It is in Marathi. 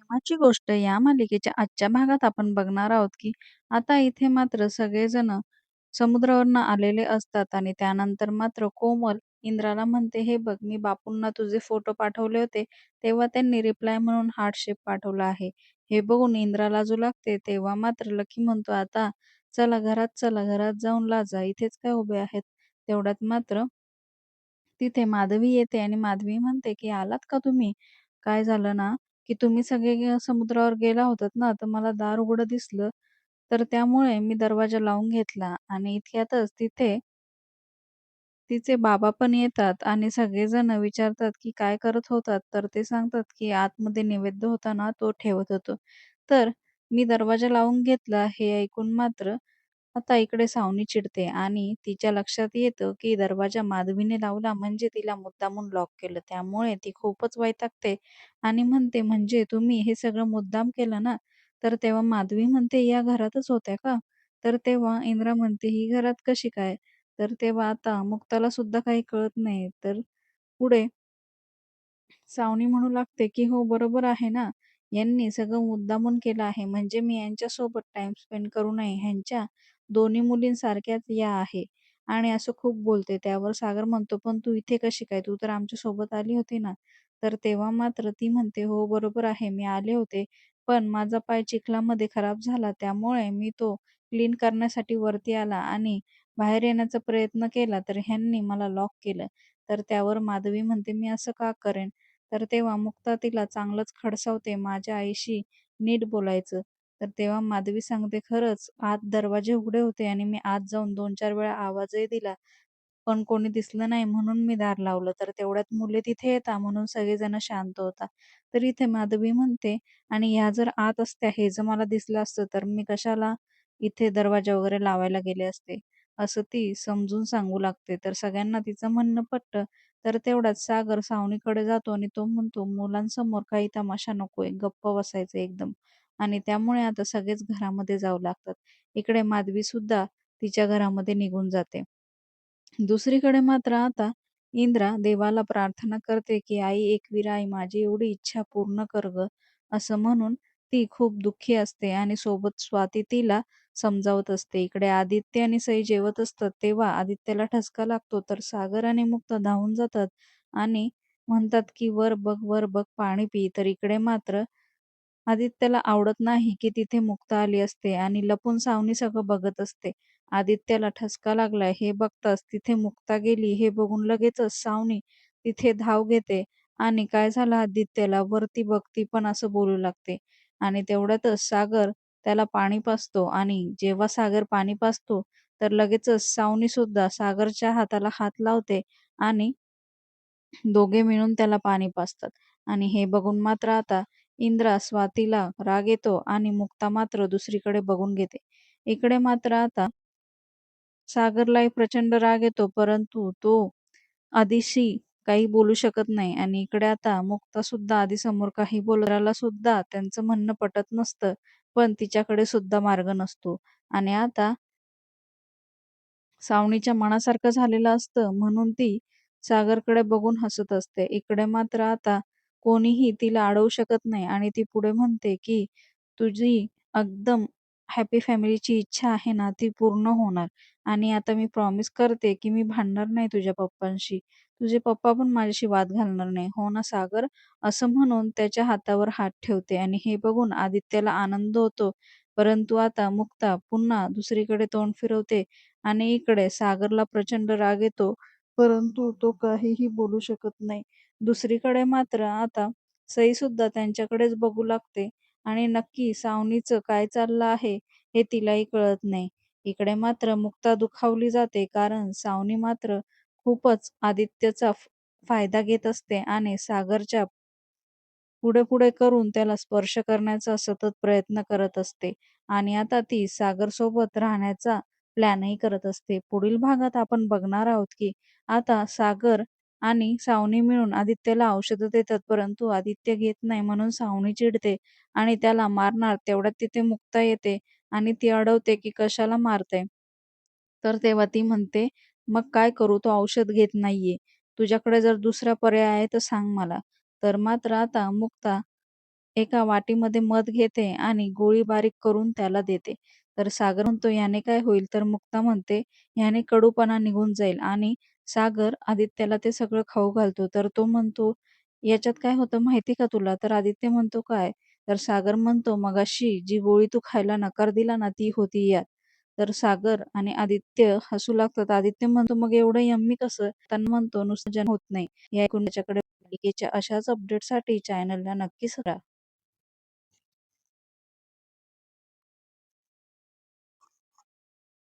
प्रेमाची गोष्ट या मालिकेच्या आजच्या भागात आपण बघणार आहोत की आता इथे मात्र सगळेजण समुद्रावरनं आलेले असतात आणि त्यानंतर मात्र कोमल इंद्राला म्हणते हे बघ मी बापूंना तुझे फोटो पाठवले होते तेव्हा त्यांनी रिप्लाय म्हणून हार्ट शेप पाठवला आहे. हे बघून इंद्रा लाजू लागते तेव्हा मात्र लकी म्हणतो आता चला घरात चला घरात जाऊन लाजा इथेच काय उभे आहेत? तेवढ्यात मात्र तिथे माधवी येते आणि माधवी म्हणते की आलात का तुम्ही? काय झालं ना? की तुम्ही सगळे समुद्रावर गेला होतात ना तर मला दार उघडं दिसलं. तर त्यामुळे मी दरवाजा लावून घेतला आणि इतक्यातच तिथे तिचे बाबा पण येतात आणि सगळेजण विचारतात की काय करत होतात. तर ते सांगतात की आतमध्ये नैवेद्य होता ना तो ठेवत होतो. तर मी दरवाजा लावून घेतला हे ऐकून मात्र आता इकडे सावनी चिडते आणि तिच्या लक्षात येतं की दरवाजा माधवीने लावला म्हणजे तिला मुद्दामून लॉक केलं. त्यामुळे ती खूपच वैतागते आणि म्हणते म्हणजे तुम्ही हे सगळं मुद्दाम केलं ना? तर तेव्हा माधवी म्हणते या घरातच होत्या का? तर तेव्हा इंद्रा म्हणते ही घरात कशी काय? तर तेव्हा आता मुक्ताला सुद्धा काही कळत नाही. तर पुढे सावनी म्हणू लागते की हो बरोबर आहे ना? यांनी सगळं मुद्दामून केलं आहे. म्हणजे मी यांच्यासोबत टाइम स्पेंड करू नये. ह्यांच्या दोन्ही मुलींसारख्याच या आहे. आणि असं खूप बोलते त्यावर सागर म्हणतो पण तू इथे कशी काय? तू तर आमच्यासोबत आली होती ना. तर तेव्हा मात्र ती म्हणते हो बरोबर आहे मी आले होते पण माझा पाय चिखलामध्ये खराब झाला त्यामुळे मी तो क्लीन करण्यासाठी वरती आला आणि बाहेर येण्याचा प्रयत्न केला तर ह्यांनी मला लॉक केलं. तर त्यावर माधवी म्हणते मी असं का करेन? तर तेव्हा मुक्ता तिला चांगलंच खडसावते माझ्या आईशी नीट बोलायचं. तर तेव्हा माधवी सांगते खरंच आत दरवाजे उघडे होते आणि मी आत जाऊन दोन चार वेळा आवाजही दिला. पण कोणी दिसलं नाही म्हणून मी दार लावलं. तर तेवढ्यात मुले तिथे येता म्हणून सगळेजण शांत होतात तर इथे माधवी म्हणते आणि ह्या जर आत असत्या हे जर मला दिसलं असतं तर मी कशाला इथे दरवाजा वगैरे लावायला गेले असते? असं ती समजून सांगू लागते. तर सगळ्यांना तिचं म्हणणं पटतं. तर तेवढ्यात सागर सावनीकडे जातो आणि तो म्हणतो मुलांसमोर काही तमाशा नकोय गप्प बसायचं एकदम. आणि त्यामुळे आता सगळेच घरामध्ये जाऊ लागतात. इकडे माधवी सुद्धा तिच्या घरामध्ये निघून जाते. दुसरीकडे मात्र आता इंद्रा देवाला प्रार्थना करते की आई एकवीर आई माझी एवढी इच्छा पूर्ण कर ग. असं म्हणून ती खूप दुःखी असते आणि सोबत स्वाती तिला समजावत असते. इकडे आदित्य आणि सई जेवत असतात तेव्हा आदित्यला ठसका लागतो तर सागर आणि मुक्त धावून जातात आणि म्हणतात की वर बघ वर बघ पाणी पी. तर इकडे मात्र आदित्यला आवडत नाही की तिथे मुक्ता आली असते आणि लपून सावनी सगळं बघत असते. आदित्यला ठसका लागलाय हे बघताच तिथे मुक्ता गेली हे बघून लगेचच सावनी तिथे धाव घेते आणि काय झालं आदित्यला? वरती बघती पण असं बोलू लागते आणि तेवढ्यातच सागर त्याला पाणी पाजतो आणि जेव्हा सागर पाणी पाजतो तर लगेचच सावनी सुद्धा सागरच्या हाताला हात लावते आणि दोघे मिळून त्याला पाणी पाजतात. आणि हे बघून मात्र आता इंद्रा स्वातीला राग येतो आणि मुक्ता मात्र दुसरीकडे बघून घेते. इकडे मात्र आता सागरलाही प्रचंड राग येतो परंतु तो आधीशी काही बोलू शकत नाही आणि इकडे आता मुक्ता सुद्धा आधी समोर काही बोलायला सुद्धा त्यांचं म्हणणं पटत नसतं पण तिच्याकडे सुद्धा मार्ग नसतो. आणि आता सावणीच्या मनासारखं झालेलं असतं म्हणून ती सागरकडे बघून हसत असते. इकडे मात्र आता कोणीही तिला अडवू शकत नाही आणि ती पुढे म्हणते की तुझी एकदम हॅपी फॅमिलीची इच्छा आहे ना ती पूर्ण होणार. आणि आता मी प्रॉमिस करते की मी भांडणार नाही तुझ्या पप्पांशी. तुझे पप्पा पण माझ्याशी वाद घालणार नाही. हो ना सागर? असं म्हणून त्याच्या हातावर हात ठेवते आणि हे बघून आदित्यला आनंद होतो. परंतु आता मुक्ता पुन्हा दुसरीकडे तोंड फिरवते आणि इकडे सागरला प्रचंड राग येतो. परंतु तो काहीही बोलू शकत नाही. दुसरीकडे मात्र आता सई सुद्धा त्यांच्याकडेच बघू लागते आणि नक्की सावनीचं काय चाललं आहे हे तिलाही कळत नाही. इकडे मात्र मुक्ता दुखावली जाते कारण सावनी मात्र खूपच आदित्यचा फायदा घेत असते आणि सागरच्या पुढे पुढे करून त्याला स्पर्श करण्याचा सतत प्रयत्न करत असते आणि आता ती सागर सोबत राहण्याचा प्लॅनही करत असते. पुढील भागात आपण बघणार आहोत की आता सागर आणि सावनी मिळून आदित्यला औषधं देतात परंतु आदित्य घेत नाही म्हणून सावनी चिडते आणि त्याला मारणार तेवढ्यात तिथे मुक्ता येते आणि ती अडवते की कशाला मारते तर तेव्हा ती म्हणते मग काय करू तो औषध घेत नाहीये तुझ्याकडे जर दुसरा पर्याय आहे तर सांग मला तर मात्र आता मुक्ता एका वाटीमध्ये मध घेते आणि गोळी बारीक करून त्याला देते. तर सागर म्हणतो, "याने काय होईल?" तर मुक्ता म्हणते, "याने कडूपणा निघून जाईल." आणि सागर आदित्यला ते सगळं खाऊ घालतो. तर तो म्हणतो, "याच्यात काय होतं माहिती का तुला?" तर आदित्य म्हणतो, "काय?" तर सागर म्हणतो, "मगाशी जी गोळी तू खायला नकार दिला ना, ती होती यात." तर सागर आणि आदित्य हसू लागतात. आदित्य म्हणतो, "मग एवढं यम्मी कसं?" त्यांना म्हणतो, "नुसतं जन्म होत नाही." हे ऐकून त्याच्याकडे मालिकेच्या अशाच अपडेटसाठी चॅनलला नक्की करा.